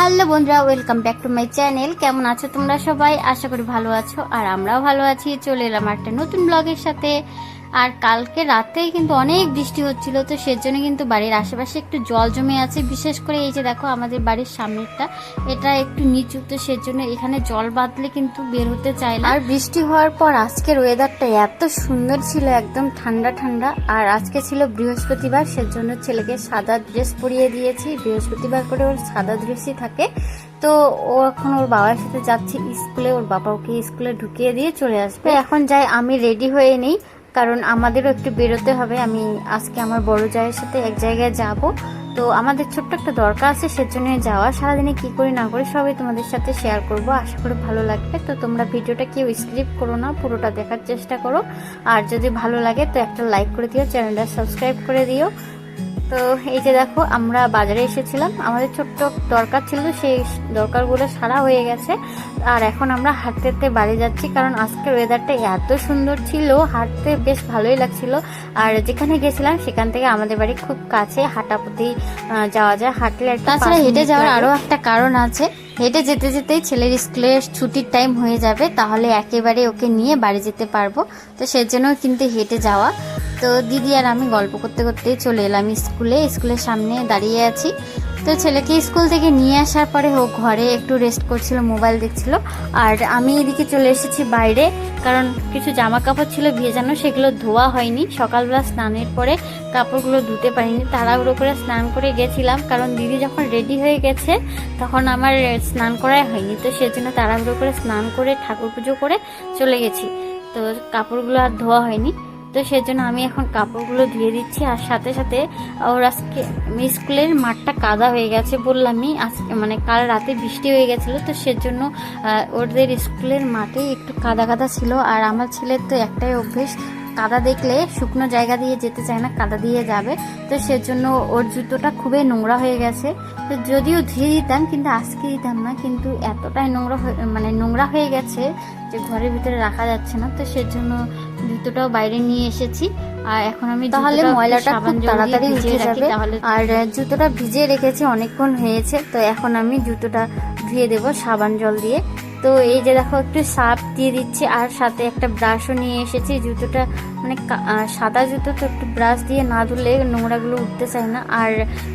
Hello বন্ধুরা, welcome back to my channel. কেমন আছো তোমরা সবাই? আশা করি ভালো আছো, আর আমরাও ভালো আছি। চলে এলাম একটা নতুন ব্লগের সাথে। আর কালকে রাতেই কিন্তু অনেক বৃষ্টি হচ্ছিল, তো সেজন্য কিন্তু বাড়ির আশেপাশে একটু জল জমে আছে। বিশেষ করে এই যে দেখো, আমাদের বাড়ির সামনেরটা, এটা একটু নিচু, তো সেজন্য এখানে জল বাঁধলে কিন্তু বের হতে চায় না। আর বৃষ্টি হওয়ার পর আজকের ওয়েদারটা এত সুন্দর ছিল, একদম ঠান্ডা ঠান্ডা। আর আজকে ছিল বৃহস্পতিবার, সেজন্য ছেলেকে সাদা ড্রেস পরিয়ে দিয়েছি। বৃহস্পতিবার করে ওর সাদা ড্রেসই থাকে। তো ও এখন ওর বাবার সাথে যাচ্ছে, স্কুলে। ওর বাবা ওকে স্কুলে ঢুকিয়ে দিয়ে চলে আসবে। এখন যাই, আমি রেডি হয়ে নেই। কারণ আমাদেরও একটু বেরোতে হবে। আমি আজকে আমার বড় জায়ের সাথে এক জায়গায় যাব। তো আমাদের ছোট্ট একটা দরকার আছে সেজন্য যাওয়া সারাদিনে কি করি না করি সবই তোমাদের সাথে শেয়ার করব। আশা করি ভালো লাগবে। তো তোমরা ভিডিওটা কেউ স্ক্রিপ করো না, পুরোটা দেখার চেষ্টা করো। আর যদি ভালো লাগে তো একটা লাইক করে দিও চ্যানেলটা সাবস্ক্রাইব করে দিও। তো এই যে দেখো আমরা বাজারে এসেছিলাম। আমাদের ছোট্ট দরকার ছিল সেই দরকারগুলো সারা হয়ে গেছে। আর এখন আমরা হাঁটতে হাঁটতে বাড়ি যাচ্ছি কারণ আজকের ওয়েদারটা এত সুন্দর ছিল হাঁটতে বেশ ভালোই লাগছিল। আর যেখানে গেছিলাম সেখান থেকে আমাদের বাড়ি খুব কাছে হাঁটা পথেই যাওয়া যায়। হাঁটলে তাছাড়া হেঁটে যাওয়ার আরও একটা কারণ আছে। হেঁটে যেতে যেতেই ছেলের স্কুলের ছুটির টাইম হয়ে যাবে, তাহলে একেবারে ওকে নিয়ে বাড়ি যেতে পারব। তো সেজন্য কিন্তু হেঁটে যাওয়া। তো দিদি আর আমি গল্প করতে করতে চলে এলাম স্কুলে। স্কুলের সামনে দাঁড়িয়ে আছি। তো ছেলেকে স্কুল থেকে নিয়ে আসার পরে ও ঘরে একটু রেস্ট করছিল মোবাইল দেখছিল। আর আমি এদিকে চলে এসেছি বাইরে, কারণ কিছু জামা কাপড় ছিল ভেজানো সেগুলো ধোয়া হয়নি। সকালবেলা স্নানের পরে কাপড়গুলো ধুতে পারিনি, তাড়াহুড়ো করে স্নান করে গেছিলাম, কারণ দিদি যখন রেডি হয়ে গেছে, তখন আমার স্নান করাই হয়নি। তো সেজন্য তাড়াহুড়ো করে স্নান করে ঠাকুর পুজো করে চলে গেছি। তো কাপড়গুলো আর ধোয়া হয়নি। তো সেজন্য আমি এখন কাপড়গুলো ধুয়ে দিচ্ছি আর সাথে সাথে ওর আজকে স্কুলের মাঠটা কাদা হয়ে গেছে বললামই, আজকে মানে কাল রাতে বৃষ্টি হয়ে গেছিল, তো সেজন্য ওদের স্কুলের মাঠে একটু কাদা কাদা ছিল আর আমার ছেলের তো একটাই অভ্যেস কাদা দেখলে শুকনো জায়গা দিয়ে যেতে চায় না কাদা দিয়ে যাবে। তো সেজন্য ওর জুতোটা খুবই নোংরা হয়ে গেছে। তো যদিও ধুয়ে দিতাম কিন্তু আজকে দিতাম না কিন্তু এতটাই নোংরা মানে নোংরা হয়ে গেছে যে ঘরের ভিতরে রাখা যাচ্ছে না। তো সেজন্য জুতোটাও বাইরে নিয়ে এসেছি। আর এখন আমি তাহলে ময়লাটা খুব তাড়াতাড়ি উঠে যাবে। আর জুতোটা ভিজিয়ে রেখেছি অনেকক্ষণ হয়েছে। তো এখন আমি জুতোটা ধুয়ে দেব সাবান জল দিয়ে। তো এই যে দেখো একটু সাপ দিয়ে দিচ্ছি আর সাথে একটা ব্রাশও নিয়ে এসেছি। জুতোটা মানে সাদা জুতো তো একটু ব্রাশ দিয়ে না ধুলে নোংরাগুলো উঠতে চায় না। আর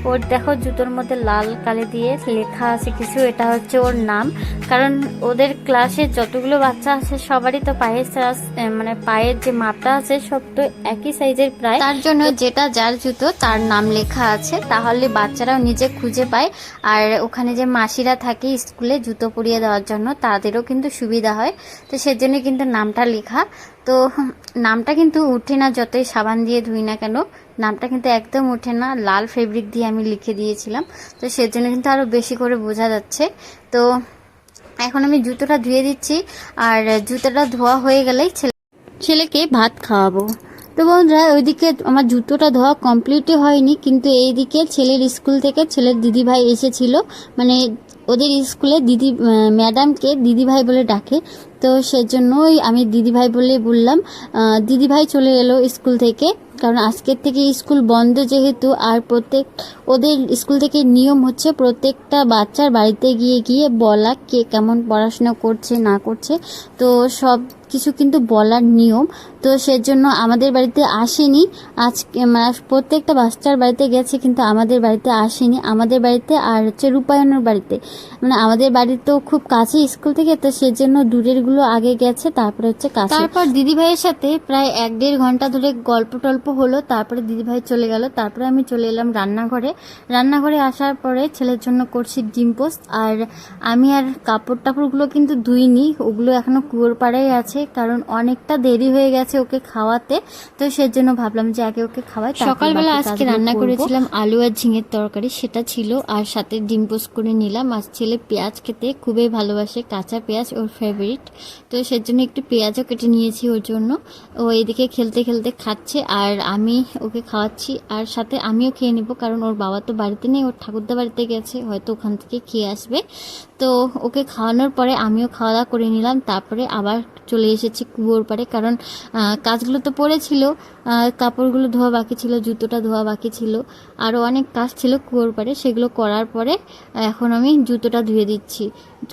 ওর দেখো জুতোর মধ্যে লাল কালি দিয়ে লেখা আছে কিছু এটা হচ্ছে ওর নাম। কারণ ওদের ক্লাসে যতগুলো বাচ্চা আছে সবারই তো পায়ের size, মানে পায়ের যে মাপটা আছে সব তো একই সাইজের প্রায়। তার জন্য যেটা যার জুতো তার নাম লেখা আছে। তাহলে বাচ্চারাও নিজে খুঁজে পায়। আর ওখানে যে মাসিরা থাকে স্কুলে জুতো পরিয়ে দেওয়ার জন্য তাদেরও কিন্তু সুবিধা হয়। তো সেজন্য কিন্তু নামটা লেখা। তো নামটা কিন্তু উঠে না যতই সাবান দিয়ে ধুই না কেন, নামটা কিন্তু একদম উঠে না। লাল ফেব্রিক দিয়ে আমি লিখে দিয়েছিলাম। তো সেজন্য কিন্তু আরও বেশি করে বোঝা যাচ্ছে। তো এখন আমি জুতোটা ধুয়ে দিচ্ছি। আর জুতোটা ধোয়া হয়ে গেলেই ছেলে ছেলেকে ভাত খাওয়াবো। তো বন্ধুরা, ওইদিকে আমার জুতোটা ধোয়া কমপ্লিটই হয়নি। কিন্তু এইদিকে ছেলের স্কুল থেকে ছেলের দিদিভাই এসেছিল। মানে ওদের স্কুলে দিদি ম্যাডামকে দিদিভাই বলে ডাকে। তো সেজন্যই আমি দিদিভাই বলে বললাম দিদিভাই চলে এলো স্কুল থেকে। কারণ আজকের থেকে স্কুল বন্ধ যেহেতু, আর প্রত্যেক, ওদের স্কুল থেকে নিয়ম হচ্ছে প্রত্যেকটা বাচ্চার বাড়িতে গিয়ে গিয়ে বলা কে কেমন পড়াশোনা করছে, না করছে। তো সব কিছু কিন্তু বলার নিয়ম। তো সেজন্য আমাদের বাড়িতে আসেনি। আজকে মানে প্রত্যেকটা বাচ্চার বাড়িতে গেছে কিন্তু আমাদের বাড়িতে আসেনি। আমাদের বাড়িতে আর হচ্ছে রূপায়ণের বাড়িতে। মানে আমাদের বাড়িতেও খুব কাছে স্কুল থেকে, তো সেজন্য দূরেরগুলো আগে গেছে তারপরে হচ্ছে কাছে তারপর দিদিভাইয়ের সাথে প্রায় এক দেড় ঘণ্টা ধরে গল্প টল্প হলো তারপরে দিদিভাই চলে গেল তারপরে আমি চলে এলাম রান্নাঘরে। রান্নাঘরে আসার পরে ছেলের জন্য করছি ডিম পোস্ট আর আমি আর কাপড় টাপড়গুলো কিন্তু ধুইনি ওগুলো এখনও কুয়োর পাড়াই আছে কারণ অনেকটা দেরি হয়ে গেছে ওকে খাওয়াতে তো সেজন্য ভাবলাম যে আগে ওকে খাওয়াই সকালবেলা আজকে রান্না করেছিলাম আলু আর ঝিঙের তরকারি সেটা ছিল আর সাথে ডিম পোস্ট করে নিলাম। আর ছেলে পেঁয়াজ খেতে খুবই ভালোবাসে কাঁচা পেঁয়াজ ওর ফেভারিট তো সেজন্য একটু পেঁয়াজও কেটে নিয়েছি ওর জন্য। ও এদিকে খেলতে খেলতে খাচ্ছে আর আমি ওকে খাওয়াচ্ছি আর সাথে আমিও খেয়ে নেব কারণ ওর বাবা তো বাড়িতে নেই, ওর ঠাকুরদা বাড়িতে গেছে, হয়তো ওখান থেকে খেয়ে আসবে। তো ওকে খাওয়ানোর পরে আমিও খাওয়া দাওয়া করে নিলাম, তারপরে আবার চলে এসেছি কুয়োর পারে কারণ কাজগুলো তো পড়েছিল। কাপড়গুলো ধোয়া বাকি ছিল, জুতোটা ধোয়া বাকি ছিল। আরও অনেক কাজ ছিল কুয়োর পাড়ে, সেগুলো করার পরে এখন আমি জুতোটা ধুয়ে দিচ্ছি।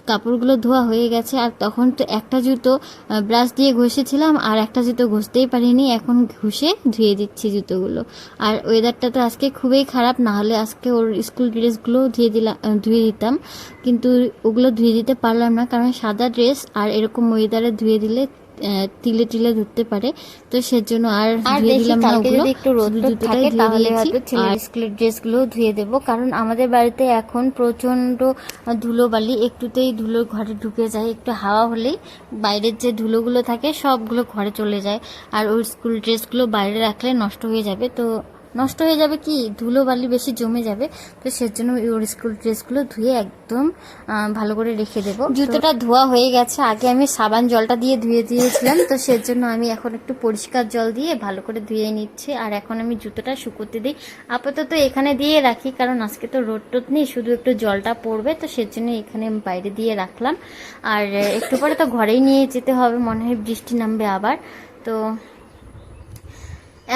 কাপড়গুলো ধোয়া হয়ে গেছে, আর তখন তো একটা জুতো ব্রাশ দিয়ে ঘষেছিলাম, আর একটা জুতো ঘষতেই পারিনি, এখন ঘষে ধুয়ে দিচ্ছি জুতোগুলো। আর ওয়েদারটা তো আজকে খুবই খারাপ, না হলে আজকে ওর স্কুল ড্রেসগুলোও ধুয়ে দিলাম ধুয়ে দিতাম। কিন্তু ওগুলো ধুয়ে দিতে পারলাম না, কারণ সাদা ড্রেস আর এরকম ওয়েদারে ধুয়ে দিলে তিলে তিলে ধরতে পারে। তো সেজন্য আর ধুয়ে দিলাম না ওগুলো। একটু রোদ থাকে ধুয়ে তাহলে দিয়েছি। হয়তো আর ছেলের স্কুলের ড্রেসগুলো ধুয়ে দেবো। কারণ আমাদের বাড়িতে এখন প্রচণ্ড ধুলোবালি একটুতেই ধুলো ঘরে ঢুকে যায়। একটু হাওয়া হলেই বাইরের যে ধুলোগুলো থাকে সবগুলো ঘরে চলে যায়। আর ওই স্কুল ড্রেসগুলো বাইরে রাখলে নষ্ট হয়ে যাবে। তো নষ্ট হয়ে যাবে কি? ধুলো বালি বেশি জমে যাবে, তো সেজন্য ওর স্কুল ড্রেসগুলো ধুয়ে একদম ভালো করে রেখে দেবো। জুতোটা ধোয়া হয়ে গেছে, আগে আমি সাবান জলটা দিয়ে ধুয়ে দিয়েছিলাম, তো সেজন্য আমি এখন একটু পরিষ্কার জল দিয়ে ভালো করে ধুয়ে নিচ্ছি। আর এখন আমি জুতোটা শুকোতে দিই। আপাতত এখানে দিয়ে রাখি, কারণ আজকে তো রোদ টোদ নেই, শুধু একটু জলটা পড়বে, তো সেজন্য এখানে বাইরে দিয়ে রাখলাম। আর একটু পরে তো ঘরেই নিয়ে যেতে হবে, মনে হয় বৃষ্টি নামবে আবার, তো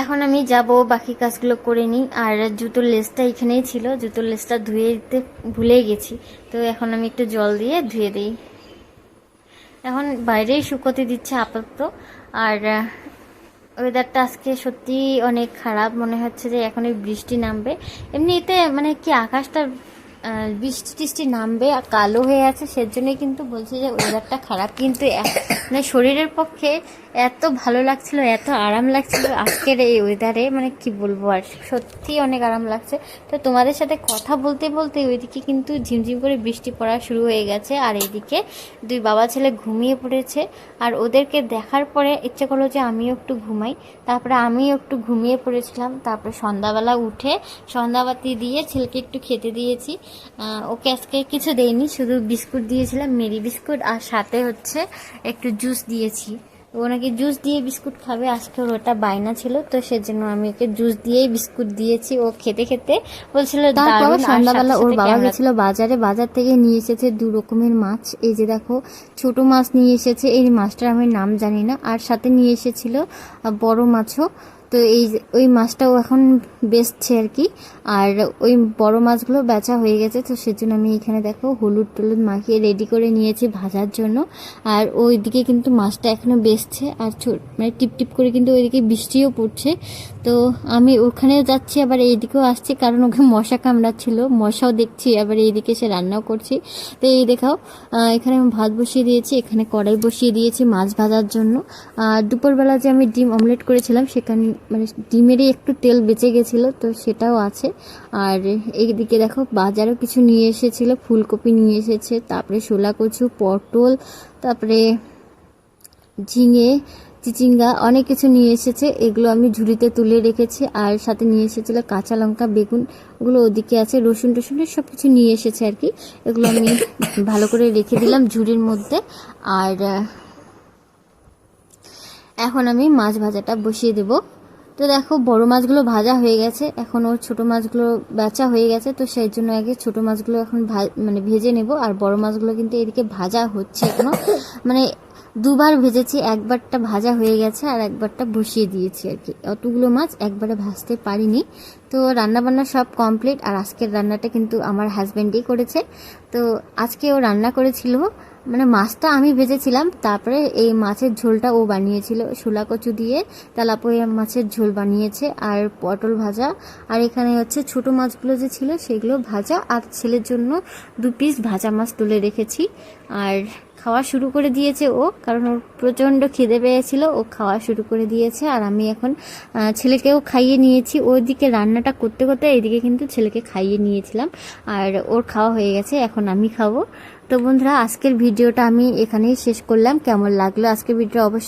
এখন আমি যাব, বাকি কাজগুলো করে নিই। আর জুতোর লেসটা এখানেই ছিল, জুতোর লেসটা ধুয়ে দিতে ভুলে গেছি। তো এখন আমি একটু জল দিয়ে ধুয়ে দিই। এখন বাইরেই শুকোতে দিচ্ছে আপাতত। আর ওয়েদারটা আজকে সত্যি অনেক খারাপ। মনে হচ্ছে যে এখন এই বৃষ্টি নামবে। এমনিতে মানে কি আকাশটা বৃষ্টি টিষ্টি নামবে আর কালো হয়ে আছে, সেজন্যই কিন্তু বলছি যে ওয়েদারটা খারাপ, কিন্তু মানে শরীরের পক্ষে এত ভালো লাগছিল, এত আরাম লাগছিল আজকের এই ওয়েদারে মানে কি বলব আর, সত্যি অনেক আরাম লাগছে। তো তোমাদের সাথে কথা বলতে বলতে ওইদিকে কিন্তু ঝিমঝিম করে বৃষ্টি পড়া শুরু হয়ে গেছে, আর এইদিকে দুই বাবা ছেলে ঘুমিয়ে পড়েছে, আর ওদেরকে দেখার পরে ইচ্ছে করল যে আমিও একটু ঘুমাই। তারপরে আমিও একটু ঘুমিয়ে পড়েছিলাম, তারপরে সন্ধ্যাবেলা উঠে সন্ধ্যাবাতি দিয়ে ছেলেকে একটু খেতে দিয়েছি। ওকে আজকে কিছু দেয়নি শুধু বিস্কুট দিয়েছিলাম মেরি বিস্কুট আর সাথে হচ্ছে একটু জুস দিয়েছি। ওনাকে জুস দিয়ে বিস্কুট খাবে আজকে ওর ওটা বায়না ছিল তো সেজন্য আমি ওকে জুস দিয়েই বিস্কুট দিয়েছি। ও খেতে খেতে বলছিল তারপর সন্ধ্যাবেলা ওর বাবা গেছিল বাজারে বাজার থেকে নিয়ে এসেছে দু রকমের মাছ। এই যে দেখো ছোট মাছ নিয়ে এসেছে এই মাছটার আমি নাম জানি না। আর সাথে নিয়ে এসেছিল বড় মাছও। তো এই ওই মাছটাও এখন বেচছে আর কি। আর ওই বড় মাছগুলো বেচা হয়ে গেছে, তো সেজন্য আমি এখানে দেখো হলুদ টলুদ মাখিয়ে রেডি করে নিয়েছি ভাজার জন্য। আর ওইদিকে কিন্তু মাছটা এখনও বেচছে, আর মানে টিপ টিপ করে কিন্তু ওইদিকে বৃষ্টিও পড়ছে। তো আমি ওখানেও যাচ্ছি, আবার এইদিকেও আসছি, কারণ ওকে মশা কামড়াচ্ছিল, মশাও দেখছি, আবার এইদিকে সে রান্নাও করছি। তো এই দেখাও এখানে আমি ভাত বসিয়ে দিয়েছি, এখানে কড়াই বসিয়ে দিয়েছি মাছ ভাজার জন্য। আর দুপুরবেলা যে আমি ডিম অমলেট করেছিলাম, সেখানে মানে ডিমেরই একটু তেল বেঁচে গেছিল, তো সেটাও আছে। আর এইদিকে দেখো, বাজারও কিছু নিয়ে এসেছিল, ফুলকপি নিয়ে এসেছে, তারপরে শোলা কচু পটল, তারপরে ঝিঙে, চিচিঙ্গা, অনেক কিছু নিয়ে এসেছে। এগুলো আমি ঝুড়িতে তুলে রেখেছি, আর সাথে নিয়ে এসেছিল কাঁচা লঙ্কা, বেগুন, ওগুলো ওদিকে আছে, রসুন টসুন সব কিছু নিয়ে এসেছে আর কি। এগুলো আমি ভালো করে রেখে দিলাম ঝুড়ির মধ্যে। আর, এখন আমি মাছ ভাজাটা বসিয়ে দেব। তো দেখো, বড় মাছগুলো ভাজা হয়ে গেছে। এখন ওর ছোট মাছগুলো বেচা হয়ে গেছে, তো সেই জন্য আগে ছোট মাছগুলো এখন মানে ভেজে নেব। আর বড় মাছগুলো কিন্তু এদিকে ভাজা হচ্ছে এখনও। মানে দুবার ভেজেছি, একবারটা ভাজা হয়ে গেছে আর একবারটা বসিয়ে দিয়েছি আর কি। অতগুলো মাছ একবারে ভাজতে পারিনি। তো রান্না বান্না সব কমপ্লিট আর আজকের রান্নাটা কিন্তু আমার হাজব্যান্ডই করেছে। তো আজকে ও রান্না করেছিল মানে মাছটা আমি ভেজেছিলাম, তারপরে এই মাছের ঝোলটা ও বানিয়েছিল। শোলা কচু দিয়ে তেলাপোয়া মাছের ঝোল বানিয়েছে আর পটল ভাজা। আর এখানে হচ্ছে ছোট মাছগুলো যে ছিল সেগুলো ভাজা। আর ছেলের জন্য দু পিস ভাজা মাছ তুলে রেখেছি। আর খাওয়া শুরু করে দিয়েছে ও, কারণ ওর প্রচণ্ড খিদে পেয়েছিল। ও খাওয়া শুরু করে দিয়েছে আর আমি এখন ছেলেকেও খাইয়ে নিয়েছি। ওইদিকে রান্নাটা করতে করতে এদিকে কিন্তু ছেলেকে খাইয়ে নিয়েছিলাম। আর ওর খাওয়া হয়ে গেছে, এখন আমি খাব। তো বন্ধুরা আজকের ভিডিওটা আমি এখানেই শেষ করলাম। কেমন লাগল আজকের ভিডিও অবশ্যই